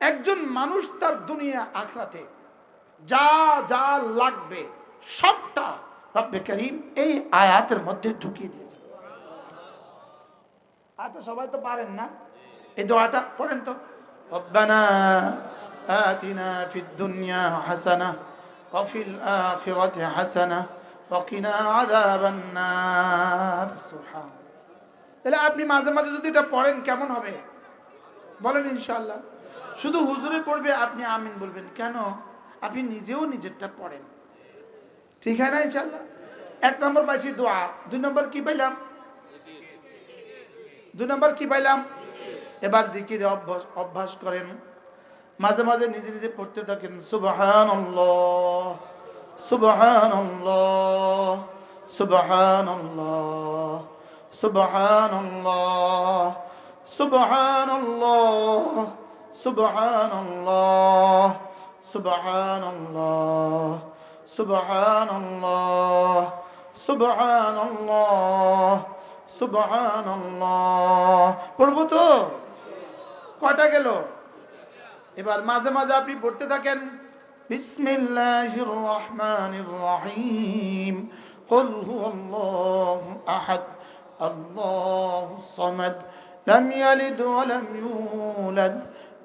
একজন মানুষ তার দুনিয়া আখরাতে যা যা লাগবে সবটা রব্বে করিম এই আয়াতের মধ্যে ঢুকিয়ে দিয়েছে আয়াতটা সবাই তো পারেন না এই দোয়াটা পড়েন তো রব্বানা آتنا في الدنيا حسنة وفي الآخرة حسنة وقنا عذاب النار سبحان তাহলে আপনি মাঝে মাঝে যদি এটা পড়েন কেমন হবে বলেন ইনশাল্লাহ শুধু হুজুরে পড়বে, আপনি আমিন বলবেন। কেন? আপনি নিজেও নিজেরটা পড়েন। ঠিক হয় না ইনশাল্লাহ এক নম্বর পাইছি দোয়া। দুই নম্বর কি পাইলাম? দুই নম্বর কি পাইলাম? এবার জিকিরে অভ্যাস অভ্যাস করেন। মাঝে মাঝে নিজে নিজে পড়তে থাকেন। সুবহান সুবহান সুবহান সুবহান সুবহান সুবহান সুবহান সুবহান সুবহান সুবহান পড়বো তো কটা গেল এবার মাঝে মাঝে আপনি পড়তে থাকেন বিসমিল্লাহির রহমানির রহিম قل هو الله أحد الله الصمد لم يلد ولم يولد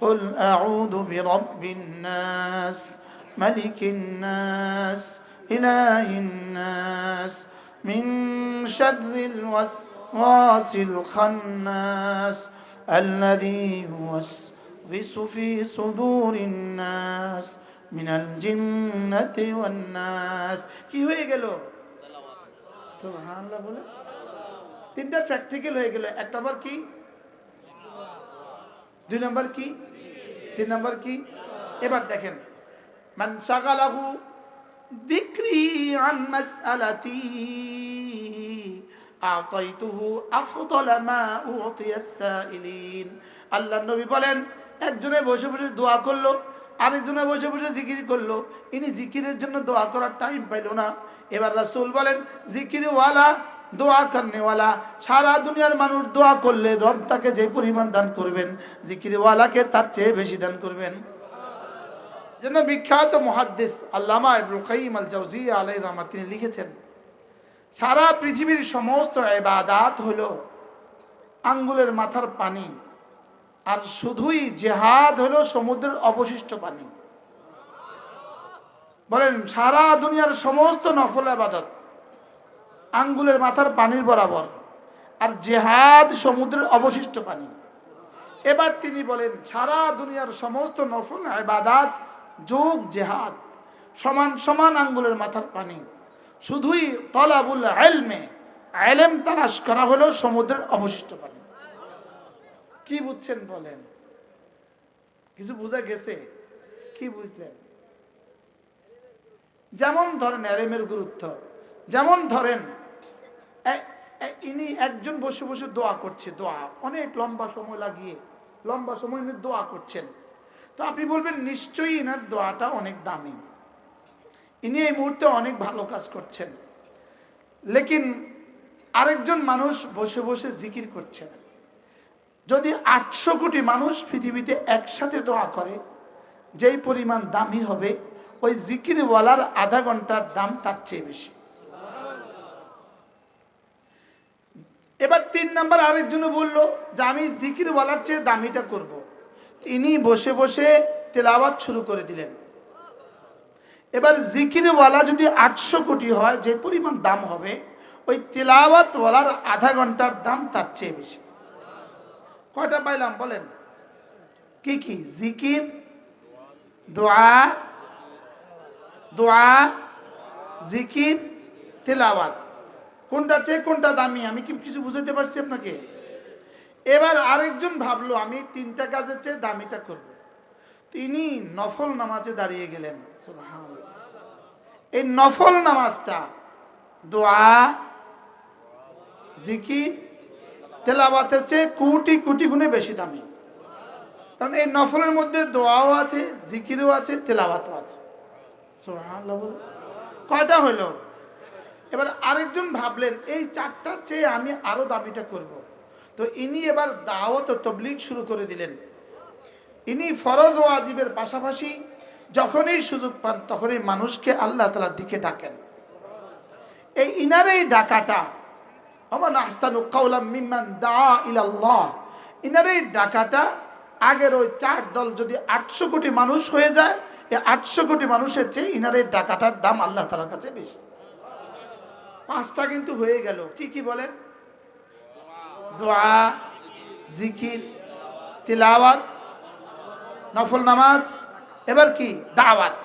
قل أعوذ برب الناس ملك الناس إله الناس من شر الوسواس الخناس الذي يوسوس في صدور الناس من الجنة والناس কি হয়ে গেল সুবহানাল্লাহ বলে তিনটা প্র্যাকটিক্যাল হয়ে গেল একটা বার কি দুই নম্বর কি? তিন নম্বর কি? এবার দেখেন। মান শাগালাহু যিকরি আন মাসআলাতি আতাইতুহু আফদালা মা উতিয়াস সাইলিন। আল্লাহ নবী বলেন, একজনে বসে বসে দোয়া করল, আরেকজনে বসে বসে জিকির করল। ইনি জিকিরের জন্য দোয়া করার টাইম পাইল না। এবার রাসূল বলেন জিকিরওয়ালা দোয়া করনেওয়ালা। সারা দুনিয়ার মানুষ দোয়া করলে রব তাকে যে পরিমাণ দান করবেন, জিকিরওয়ালাকে তার চেয়ে বেশি দান করবেন। জন্য বিখ্যাত মহাদ্দেশ আল্লামা ইবনুল কাইম আল জাউজিয়া আলাই রহমত তিনি লিখেছেন, সারা পৃথিবীর সমস্ত এবাদাত হলো আঙ্গুলের মাথার পানি, আর শুধুই জেহাদ হলো সমুদ্রের অবশিষ্ট পানি। বলেন, সারা দুনিয়ার সমস্ত নফল আবাদত আঙ্গুলের মাথার পানির বরাবর আর জেহাদ সমুদ্রের অবশিষ্ট পানি। এবার তিনি বলেন, সারা দুনিয়ার সমস্ত নফল আবাদাত যোগ জেহাদ, সমান সমান আঙ্গুলের মাথার পানি। শুধুই তলাবুল আলমে আলেম তালাশ করা হলো সমুদ্রের অবশিষ্ট পানি। কি বুঝছেন বলেন? কিছু বোঝা গেছে? কি বুঝলেন? যেমন ধরেন আলেমের গুরুত্ব, যেমন ধরেন ইনি একজন বসে বসে দোয়া করছে, দোয়া। অনেক লম্বা সময় লাগিয়ে, লম্বা সময় নিয়ে দোয়া করছেন। তো আপনি বলবেন, নিশ্চয়ই এনার দোয়াটা অনেক দামি। ইনি এই মুহূর্তে অনেক ভালো কাজ করছেন। লেকিন আরেকজন মানুষ বসে বসে জিকির করছেন। যদি আটশো কোটি মানুষ পৃথিবীতে একসাথে দোয়া করে, যেই পরিমাণ দামি হবে, ওই জিকিরওয়ালার আধা ঘণ্টার দাম তার চেয়ে বেশি। এবার তিন নাম্বার আরেকজনে বলল যে, আমি জিকিরওয়ালার চেয়ে দামিটা করব। ইনি বসে বসে তেলাওয়াত শুরু করে দিলেন। এবার জিকিরওয়ালা যদি আটশো কোটি হয়, যে পরিমাণ দাম হবে, ওই তেলাওয়াতওয়ালার আধা ঘণ্টার দাম তার চেয়ে বেশি। কয়টা পাইলাম বলেন? কি কি? জিকির, দোয়া দোয়া, জিকির, তেলাওয়াত। কোনটার চেয়ে কোনটা দামি? আমি কি কিছু বুঝাতে পারছি আপনাকে? এবার আরেকজন ভাবলো, আমি তিনটা কাজের চেয়ে দামিটা করব। তিনি নফল নামাজে দাঁড়িয়ে গেলেন। এই নফল নামাজটা দোয়া, জিকির তেলাবাতের চেয়ে কোটি কোটি গুণে বেশি দামি। কারণ এই নফলের মধ্যে দোয়াও আছে, জিকিরও আছে তেলাবাতও আছে। কয়টা হলো? এবার আরেকজন ভাবলেন, এই চারটার চেয়ে আমি আরও দামিটা করব। তো ইনি এবার দাওয়াত ও তবলিগ শুরু করে দিলেন। ইনি ফরজ ও আজিবের পাশাপাশি যখনই সুযোগ পান তখনই মানুষকে আল্লাহ তালার দিকে ডাকেন। এই ইনার এই ডাকাটা আমার আহসানু দা ইলাল্লাহ। ইনার এই ডাকাটা আগের ওই চার দল যদি আটশো কোটি মানুষ হয়ে যায়, এই আটশো কোটি মানুষের চেয়ে ইনার এই ডাকাটার দাম আল্লাহ তালার কাছে বেশি। পাঁচটা কিন্তু হয়ে গেল। কি কি বলেন? দোয়া, জিকির, তিলাওয়াত, নফল নামাজ, এবার কি? দাওয়াত।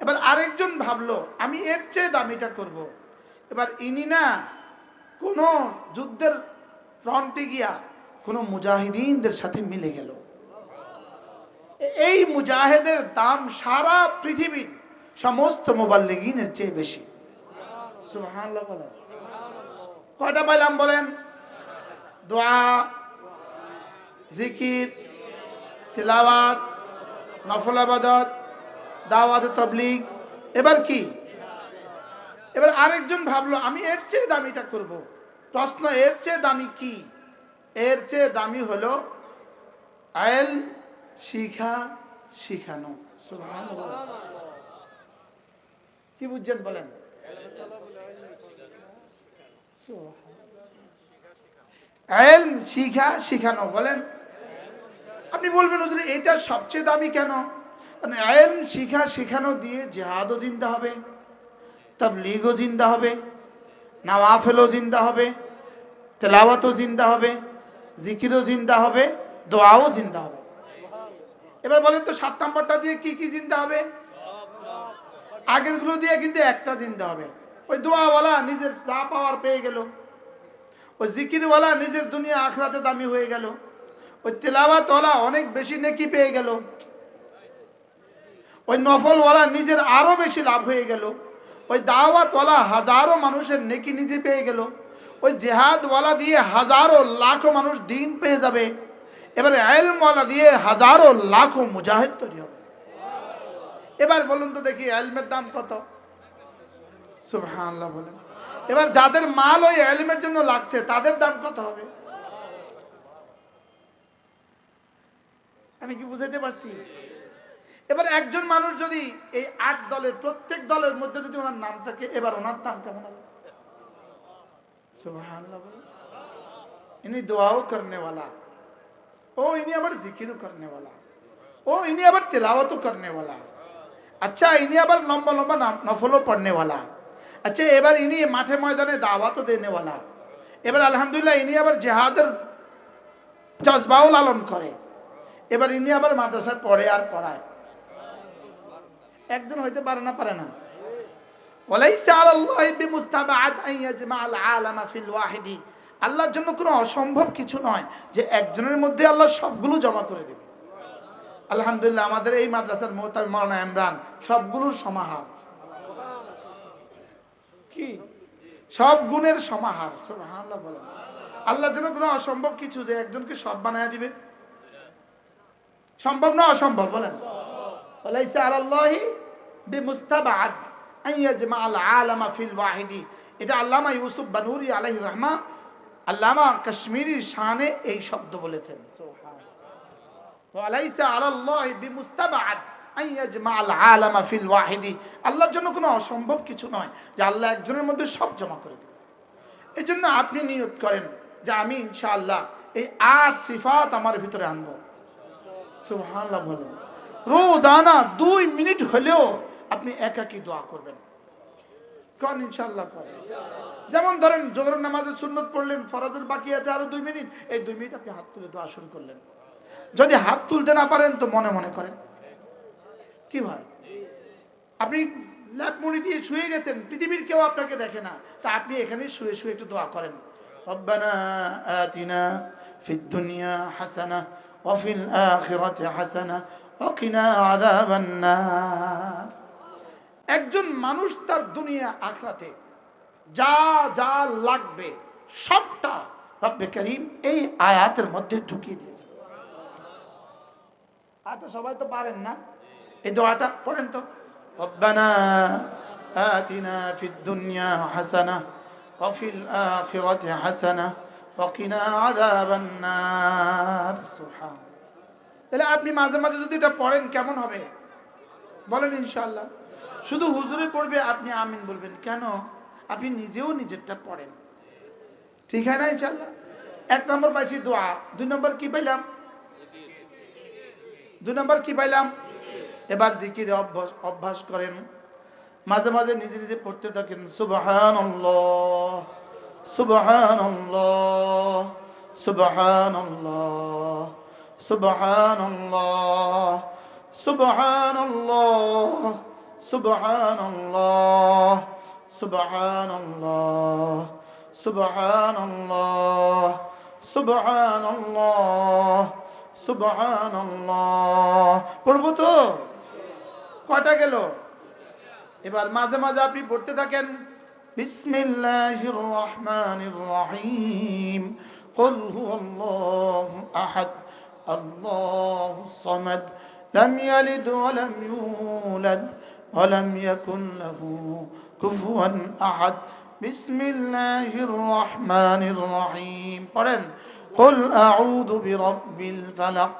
এবার আরেকজন ভাবলো, আমি এর চেয়ে দামিটা করব। এবার ইনি না কোনো যুদ্ধের ফ্রন্টে গিয়া কোনো মুজাহিদিনদের সাথে মিলে গেল। এই মুজাহেদের দাম সারা পৃথিবীর সমস্ত মোবাইল মোবাল্লিগিনের চেয়ে বেশি। সুবহানাল্লাহ বলেন। পাইলাম বলেন? দোয়া, জিকির, তিলাওয়াত, নফল আবাদত, দাওয়াত তবলিগ। এবার কি? এবার আরেকজন ভাবলো, আমি এর চেয়ে দামিটা করব। প্রশ্ন, এর চেয়ে দামি কি? এর চেয়ে দামি হলো আয়েল শিখা শিখানো। কি বুঝছেন বলেন? শিখা শিখানো, বলেন। আপনি বলবেন এটা সবচেয়ে দামি কেন? কারণ শিখা শেখানো দিয়ে জেহাদও জিন্দা হবে, তাবলিগও জিন্দা হবে, নাওয়াফেলও জিন্দা হবে, তেলাওয়াতও জিন্দা হবে, জিকিরও জিন্দা হবে, দোয়াও জিন্দা হবে। এবার বলেন তো, সাত নম্বরটা দিয়ে কি কি জিন্দা হবে? আগেরগুলো দিয়ে কিন্তু একটা জিন্দা হবে। ওই দোয়াওয়ালা নিজের চা পাওয়ার পেয়ে গেল। ওই জিকিরওয়ালা নিজের দুনিয়া আখরাতে দামি হয়ে গেল। ওই তেলাওয়াতওয়ালা অনেক বেশি নেকি পেয়ে গেল। ওই নফলওয়ালা নিজের আরও বেশি লাভ হয়ে গেল। ওই দাওয়াতওয়ালা হাজারো মানুষের নেকি নিজে পেয়ে গেল। ওই জেহাদওয়ালা দিয়ে হাজারো লাখো মানুষ দিন পেয়ে যাবে। এবারে আলমওয়ালা দিয়ে হাজারো লাখো মুজাহিদ তৈরি হবে। এবার বলুন তো দেখি আলমের দাম কত? বলেন। এবার যাদের মাল ওই এলিমের জন্য লাগছে, তাদের দাম কত হবে? আমি কি বুঝাইতে পারছি? এবার একজন মানুষ যদি এই আট দলের, প্রত্যেক দলের মধ্যে যদি ওনার নাম থাকে, এবার ওনার দাম কেমন হবে? ইনি দোয়াও করেনা ও, ইনি আবার জিকিরও করেনা ও, ইনি আবার তেলাওয়াতও করেনা আচ্ছা ইনি আবার লম্বা লম্বা নফলও পড়নেওয়ালা। আচ্ছা এবার ইনি মাঠে ময়দানে দাওয়া তো দেনেওয়ালা। এবার আলহামদুলিল্লাহ ইনি আবার জেহাদের জজবাও লালন করে। এবার ইনি আবার মাদ্রাসায় পড়ে আর পড়ায়। একজন হইতে পারে না পারে না। আল্লাহর জন্য কোনো অসম্ভব কিছু নয় যে একজনের মধ্যে আল্লাহ সবগুলো জমা করে দেবে। আলহামদুলিল্লাহ, আমাদের এই মাদ্রাসার মোহতাম মৌলানা ইমরান সবগুলোর সমাহার। কি? সব গুণের সমাহার আল্লাহ যেন কোনো অসম্ভব কিছু যে একজনকে সব বানায় দিবে? সম্ভব না অসম্ভব, বলেন। বলাইছে এই শব্দ বলেছেন ওয়াহিদি। আল্লাহর জন্য কোনো অসম্ভব কিছু নয় যে আল্লাহ একজনের মধ্যে সব জমা করে দেবে। এই জন্য আপনি নিয়ত করেন যে আমি ইনশাআল্লাহ এই আট সিফাত আমার ভিতরে আনব। সুবহানাল্লাহ বলেন। রোজানা দুই মিনিট হলেও আপনি একাকি দোয়া করবেন। কন ইনশাল্লাহ করেন যেমন ধরেন জোহর নামাজের সুন্নত পড়লেন, ফরাজের বাকি আছে আরও দুই মিনিট, এই দুই মিনিট আপনি হাত তুলে দোয়া শুরু করলেন। যদি হাত তুলতে না পারেন তো মনে মনে করেন। কি ভাই। আপনি ল্যাপ মুড়ি দিয়ে শুয়ে গেছেন, পৃথিবীর কেউ আপনাকে দেখে না। তা আপনি এখানে শুয়ে শুয়ে একটু দোয়া করেন। রব্বানা আতিনা ফিদ দুনিয়া হাসানা ওয়াফিল হাসানা ওয়াকিনা আযাবান নার। একজন মানুষ তার দুনিয়া আখরাতে যা যা লাগবে সবটা রব্বে করিম এই আয়াতের মধ্যে ঢুকিয়ে দিয়েছে। আর তো সবাই তো পারেন না? এই দোয়াটা পড়েন তো রব্বানা آتنا في الدنيا حسنة وفي الآخرة حسنة وقنا عذاب النار سبحان তাহলে আপনি মাঝে মাঝে যদি এটা পড়েন কেমন হবে বলেন ইনশাল্লাহ শুধু হুজুরে পড়বে আপনি আমিন বলবেন কেন আপনি নিজেও নিজেরটা পড়েন ঠিক হয় না ইনশাল্লাহ এক নম্বর পাইছি দোয়া দুই নম্বর কি পাইলাম দুই নম্বর কি পাইলাম এবার জিকির অভ্যাস অভ্যাস করেন। মাঝে মাঝে নিজে নিজে পড়তে থাকেন সুবাহান সুবাহান সুবাহান সুবাহান সুবাহান সুবাহান সুবাহান سبحان الله سبحان পড়ব তো? কটা গেল এবার মাঝে মাঝে আপনি পড়তে থাকেন বিসমিল্লাহির রহমানির রহিম قل هو الله أحد الله الصمد لم يلد ولم يولد ولم يكن له كفوا أحد بسم الله الرحمن الرحيم قرن قل أعوذ برب الفلق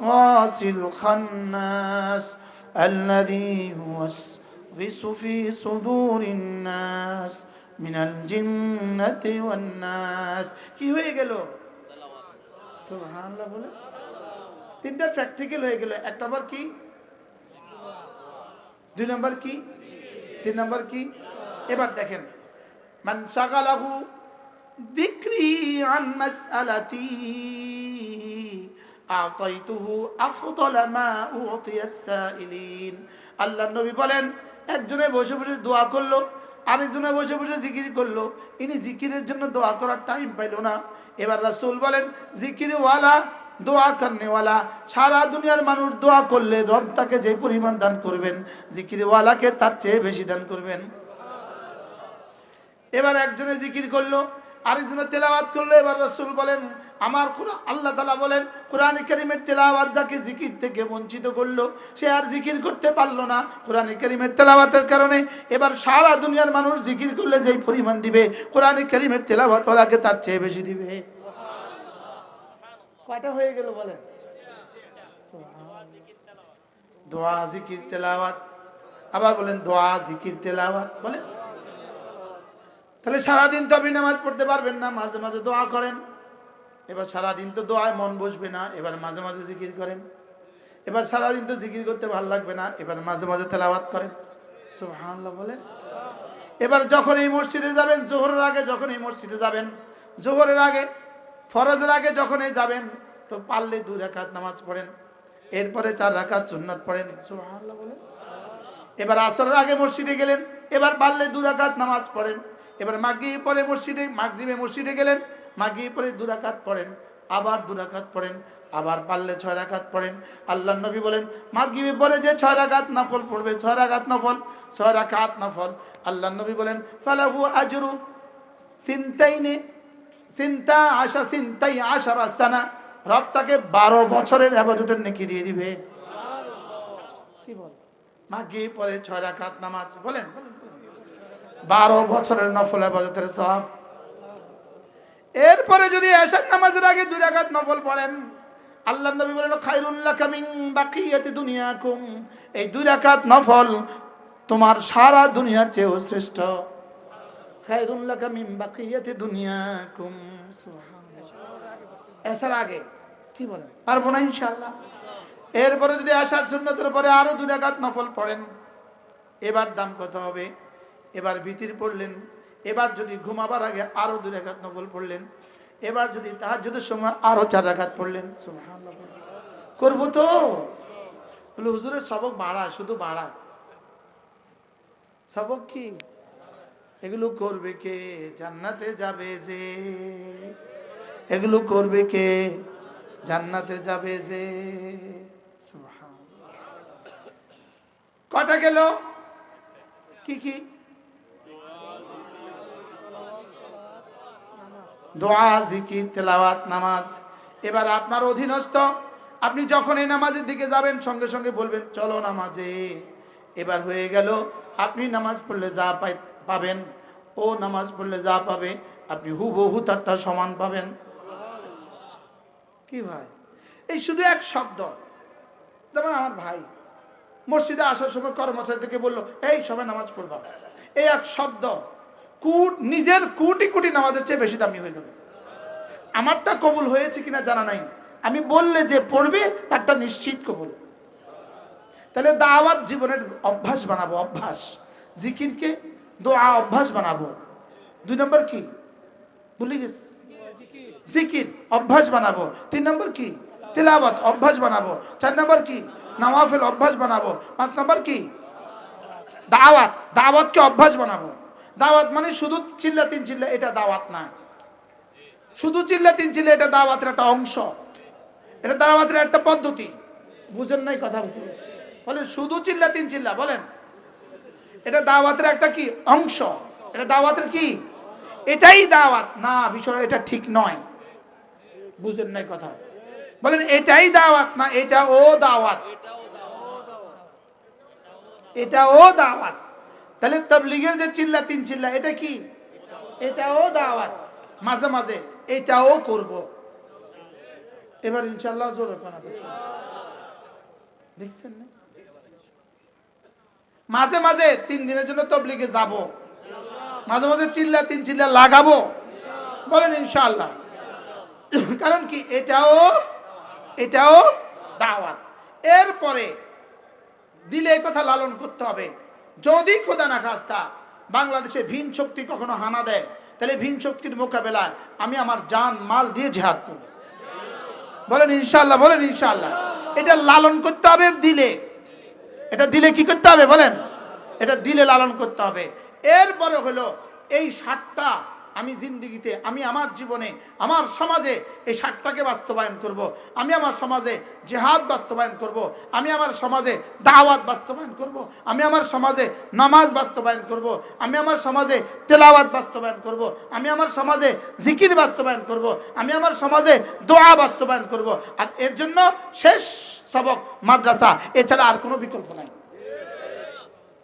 الوسواس الخناس الذي يوسوس في صدور الناس من الجنة والناس কি হয়ে গেল সুবহানাল্লাহ বলে তিনটা প্র্যাকটিক্যাল হয়ে গেল একটা বার কি দুই নাম্বার কি তিন নাম্বার কি এবার দেখেন মান শাগালাহু যিকরি আন মাসআলাতি আতাইতুহু আফদালা মা উতিয়াস সাইলিন। আল্লাহর নবী বলেন, একজনে বসে বসে দোয়া করল, আরেকজনে বসে বসে জিকির করল। ইনি জিকিরের জন্য দোয়া করার টাইম পাইল না। এবার রাসূল বলেন, জিকিরওয়ালা, দোয়া করনেওয়ালা, সারা দুনিয়ার মানুষ দোয়া করলে রব তাকে যে পরিমাণ দান করবেন, জিকিরওয়ালাকে তার চেয়ে বেশি দান করবেন। এবার একজনে জিকির করল আরেকজনে তেলাওয়াত করল, এবার রসুল বলেন, আমার আল্লাহ তালা বলেন, কোরআন করিমের তেলাওয়াত যাকে জিকির থেকে বঞ্চিত করল, সে আর জিকির করতে পারল না। কোরআন করিমের তেলাওয়াতের কারণে এবার সারা দুনিয়ার মানুষ জিকির করলে যেই পরিমাণ দিবে, কোরআন করিমের তেলাওয়াত ওলাকে তার চেয়ে বেশি দিবে। কয়টা হয়ে গেল বলেন? দোয়া, জিকির, তেলাওয়াত। আবার বলেন, দোয়া, জিকির, তেলাওয়াত। বলেন তাহলে সারাদিন তো আপনি নামাজ পড়তে পারবেন না, মাঝে মাঝে দোয়া করেন। এবার সারাদিন তো দোয়ায় মন বসবে না, এবার মাঝে মাঝে জিকির করেন। এবার সারাদিন তো জিকির করতে ভালো লাগবে না, এবার মাঝে মাঝে তেলাওয়াত করেন। সুবহানাল্লাহ বলেন। এবার যখন এই মসজিদে যাবেন, জোহরের আগে যখন এই মসজিদে যাবেন, জোহরের আগে, ফরজের আগে যখনই যাবেন, তো পারলে দুই রাকাত নামাজ পড়েন, এরপরে চার রাকাত সুন্নাত পড়েন। সুবহানাল্লাহ বলেন। এবার আসরের আগে মসজিদে গেলেন, এবার পারলে দু রাকাত নামাজ পড়েন। এবার মাগরিব পরে মসজিদে মাগরিবে মসজিদে গেলেন মাগরিব পরে দু রাকাত পড়েন আবার দু রাকাত পড়েন আবার পারলে ছয় রাকাত পড়েন। আল্লাহ নবী বলেন মাগরিবে পরে যে ছয় রাকাত নফল পড়বে ছয় রাকাত নফল ছয় রাকাত নফল। আল্লাহ নবী বলেন ফালাহু আজরু সিনতাইনে চিন্তা আশা চিন্তাই আশা রাস্তানা রব তাকে বারো বছরের আবাদতের নেকি দিয়ে দিবে। কি বল? মাগি পরে ছয় রাকাত নামাজ বলেন। বারো বছরের নফল আবাদতের সব এরপরে যদি এশার নামাজের আগে দুই রাকাত নফল পড়েন আল্লাহ নবী বলেন খাইরুল্লাহ কামিং বাকিয়াতি দুনিয়াকুম। এই দুই রাকাত নফল তোমার সারা দুনিয়ার চেয়েও শ্রেষ্ঠ। খাইরুল্লাহ কামিং বাকিয়াতি দুনিয়াকুম। এসার আগে, কি বলেন? পারব না ইনশাআল্লাহ। এরপরে যদি আসার সুন্নতের পরে আরও দুই রাকাত নফল পড়েন, এবার দাম কত হবে? এবার বিতির পড়লেন, এবার যদি ঘুমাবার আগে আরও দু রাকাত নফল পড়লেন, এবার যদি তাহাজ্জুদের সময় আরও চার রাকাত পড়লেন করব তো। বলে, হুজুরের সবক বাড়া শুধু বাড়া সবক কি? এগুলো করবে কে? জান্নাতে যাবে যে। এগুলো করবে কে? জান্নাতে যাবে যে। কটা গেল? কি কি? দোয়া, জিকির, তেলাওয়াত, নামাজ। এবার আপনার অধীনস্থ, আপনি যখন এই নামাজের দিকে যাবেন, সঙ্গে সঙ্গে বলবেন, চলো নামাজে। এবার হয়ে গেল, আপনি নামাজ পড়লে যা পাই, পাবেন। ও নামাজ পড়লে যা পাবে, আপনি হুবহু তারটা সমান পাবেন। কি ভাই? এই শুধু এক শব্দ। যেমন আমার ভাই মসজিদে আসার সময় কর্মচারী থেকে বলল, এই সবাই নামাজ পড়বা। এই এক শব্দ। কুট, নিজের কোটি কোটি নামাজের চেয়ে বেশি দামি হয়ে যাবে। আমারটা কবুল হয়েছে কিনা জানা নাই। আমি বললে যে পড়বে, তারটা নিশ্চিত কবুল। তাহলে দাওয়াত জীবনের অভ্যাস বানাবো, অভ্যাস। জিকিরকে দোয়া, অভ্যাস বানাবো। দুই নম্বর কি? ভুলে গেছি জিকির, অভ্যাস বানাবো। তিন নম্বর কি? তিলাওয়াত, অভ্যাস বানাবো। চার নম্বর কি? নওয়াফেল, অভ্যাস বানাবো। পাঁচ নম্বর কি? দাওয়াত, দাওয়াতকে অভ্যাস বানাবো। দাওয়াত মানে শুধু চিল্লা তিন চিল্লা, এটা দাওয়াত না। শুধু চিল্লা তিন চিল্লা, এটা দাওয়াতের একটা অংশ। এটা দাওয়াতের একটা পদ্ধতি। বুঝেন নাই কথা বলেন, শুধু চিল্লা তিন চিল্লা, বলেন। এটা দাওয়াতের একটা কি? অংশ। এটা দাওয়াতের কি? এটাই দাওয়াত। না, বিষয় এটা ঠিক নয়। বুঝেন নাই কথা? বলেন, এটাই দাওয়াত না এটা ও দাওয়াত। এটা ও দাওয়াত। তাহলে তবলিগের যে চিল্লা তিন চিল্লা এটা কি? এটাও দাওয়াত। মাঝে মাঝে। এটাও করব। এবার ইনশাল্লাহ জোর দেখছেন না? মাঝে মাঝে তিন দিনের জন্য তবলিগে যাব। মাঝে মাঝে চিল্লা তিন চিল্লা লাগাবো। বলেন ইনশাআল্লাহ। কারণ কি? এটাও এটাও দাওয়াত। এরপরে দিলে এই কথা লালন করতে হবে। যদি খোদা না খাস্তা, বাংলাদেশে ভিন শক্তি কখনো হানা দেয়, তাহলে ভিন শক্তির মোকাবেলায় আমি আমার জান, মাল দিয়ে জেহাদ করব। বলেন ইনশাল্লাহ বলেন ইনশাল্লাহ এটা লালন করতে হবে দিলে। এটা দিলে কি করতে হবে বলেন? এটা দিলে লালন করতে হবে। এরপরে হলো এই ষাটটা আমি জিন্দিগিতে, আমি আমার জীবনে, আমার সমাজে এই ষাটটাকে বাস্তবায়ন করব। আমি আমার সমাজে জেহাদ বাস্তবায়ন করব। আমি আমার সমাজে দাওয়াত বাস্তবায়ন করব। আমি আমার সমাজে নামাজ বাস্তবায়ন করব। আমি আমার সমাজে তেলাওয়াত বাস্তবায়ন করব। আমি আমার সমাজে জিকির বাস্তবায়ন করব। আমি আমার সমাজে দোয়া বাস্তবায়ন করব। আর এর জন্য শেষ সবক মাদ্রাসা এছাড়া আর কোনো বিকল্প নাই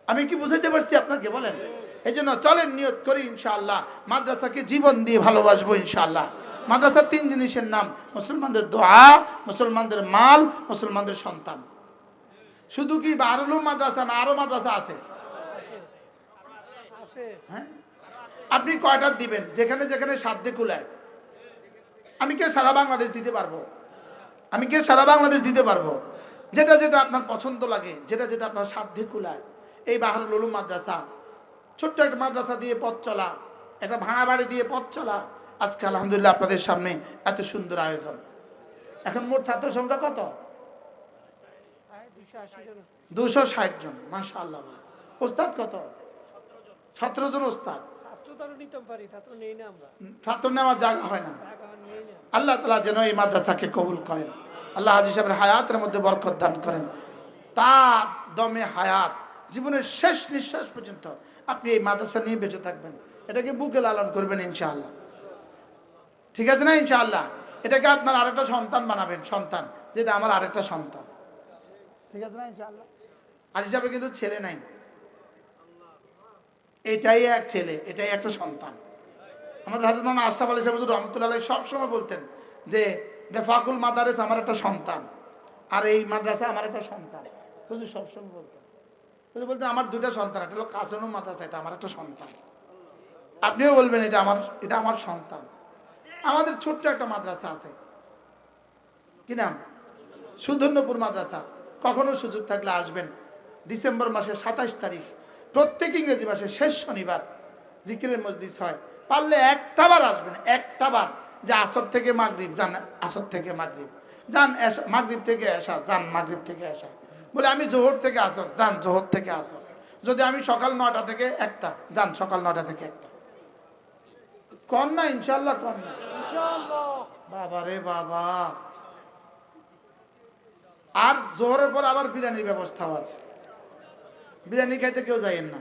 আমি কি বুঝাইতে পারছি আপনাকে বলেন এই জন্য চলেন নিয়ত করি ইনশাআল্লাহ। মাদ্রাসাকে জীবন দিয়ে ভালোবাসবো ইনশাআল্লাহ। মাদ্রাসার তিন জিনিসের নাম, মুসলমানদের দোয়া, মুসলমানদের মাল, মুসলমানদের সন্তান। শুধু কি বারুলুম মাদ্রাসা না আরও মাদ্রাসা আছে? হ্যাঁ? আপনি কয়টা দিবেন? যেখানে যেখানে সাধ্যে কুলায় আমি কে সারা বাংলাদেশ দিতে পারব? আমি কে সারা বাংলাদেশ দিতে পারব? যেটা যেটা আপনার পছন্দ লাগে, যেটা যেটা আপনার সাধ্যে কুলায় এই বাহারুল মাদ্রাসা ছোট্ট একটা মাদ্রাসা দিয়ে পথ চলা, একটা ভাড়া বাড়ি দিয়ে পথ চলা, আজকে আলহামদুলিল্লাহ আপনাদের সামনে এত সুন্দর আয়োজন। এখন মোট ছাত্র সংখ্যা কত? দুশো ষাট জন মাসা আল্লাহ ওস্তাদ কত? সতেরো জন ওস্তাদ। ছাত্র তো নেওয়ার জায়গা হয় না। আল্লাহ তালা যেন এই মাদ্রাসাকে কবুল করেন। আল্লাহ হাজি সাহেবের হায়াতের মধ্যে বরকত দান করেন। তার দমে হায়াত জীবনের শেষ নিঃশ্বাস পর্যন্ত আপনি এই মাদ্রাসা নিয়ে বেঁচে থাকবেন। এটাকে বুকে লালন করবেন ইনশাআল্লাহ। ঠিক আছে না ইনশাআল্লাহ? এটাকে আপনার আরেকটা সন্তান বানাবেন, সন্তান, যেটা আমার আরেকটা সন্তান। ঠিক আছে না ইনশাআল্লাহ? হাজি সাহেবের কিন্তু ছেলে নাই। এটাই এক ছেলে, এটাই একটা সন্তান। আমাদের হাজর মামা আশরাফ আলী সাহেব রহমতুল্লাহ সবসময় বলতেন যে বেফাকুল মাদারেস আমার একটা সন্তান, আর এই মাদ্রাসা আমার একটা সন্তান। বুঝলি সবসময় বলতেন। বুঝলি বলতেন, আমার দুটা সন্তান, একটা হলো কাসনুম মাদ্রাসা, এটা আমার একটা সন্তান। আপনিও বলবেন, এটা আমার এটা আমার সন্তান। আমাদের ছোট্ট একটা মাদ্রাসা আছে। কি নাম? সুধন্যপুর মাদ্রাসা। কখনো সুযোগ থাকলে আসবেন। ডিসেম্বর মাসের সাতাশ তারিখ। প্রত্যেক ইংরেজি মাসের শেষ শনিবার জিকিরের মসজিদ হয়। পারলে একটা বার আসবেন, একটা বার। যে আসর থেকে মাগরিব, যান আসর থেকে মাগরিব। যান মাগরিব থেকে আসা যান মাগরিব থেকে আসা বলে আমি জোহর থেকে আসর যান জোহর থেকে আসর। যদি আমি সকাল নটা থেকে একটা যান সকাল নটা থেকে একটা। কন না ইনশাল্লাহ কন না। বাবা রে বাবা। আর জোহরের পর আবার বিরিয়ানির ব্যবস্থাও আছে। বিরিয়ানি খাইতে কেউ যাইয়েন না।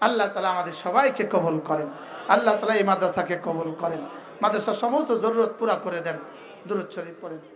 আল্লাহ তালা আমাদের সবাইকে কবল করেন। আল্লাহ তালা এই মাদ্রাসাকে কবল করেন। মাদ্রাসার সমস্ত জরুরত পুরা করে দেন। দূরত শরীফ পড়েন।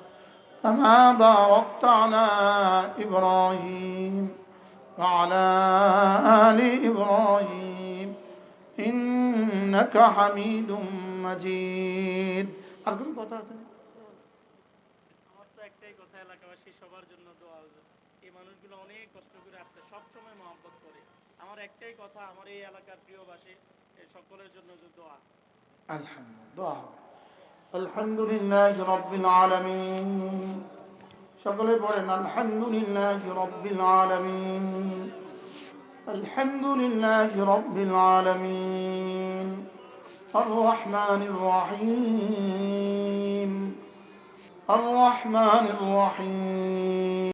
كما باركت على إبراهيم وعلى آل إبراهيم إنك حميد مجيد আর কোনো কথা আছে না? আমার তো একটাই কথা এলাকাবাসী সবার জন্য দোয়া এই মানুষগুলো অনেক কষ্ট করে আসছে সব সময় মহব্বত করে আমার একটাই কথা আমার এই এলাকার প্রিয়বাসী এ সকলের জন্য যে দোয়া আলহামদুলিল্লাহ দোয়া হবে আলহামদুলিল্লাহ রব্বিল আলামিন সকলে পড়েন আলহামদুলিল্লাহ রব্বিল আলামিন আলহামদুলিল্লাহ রব্বিল আলামিন الرحمن الرحيم الرحمن الرحيم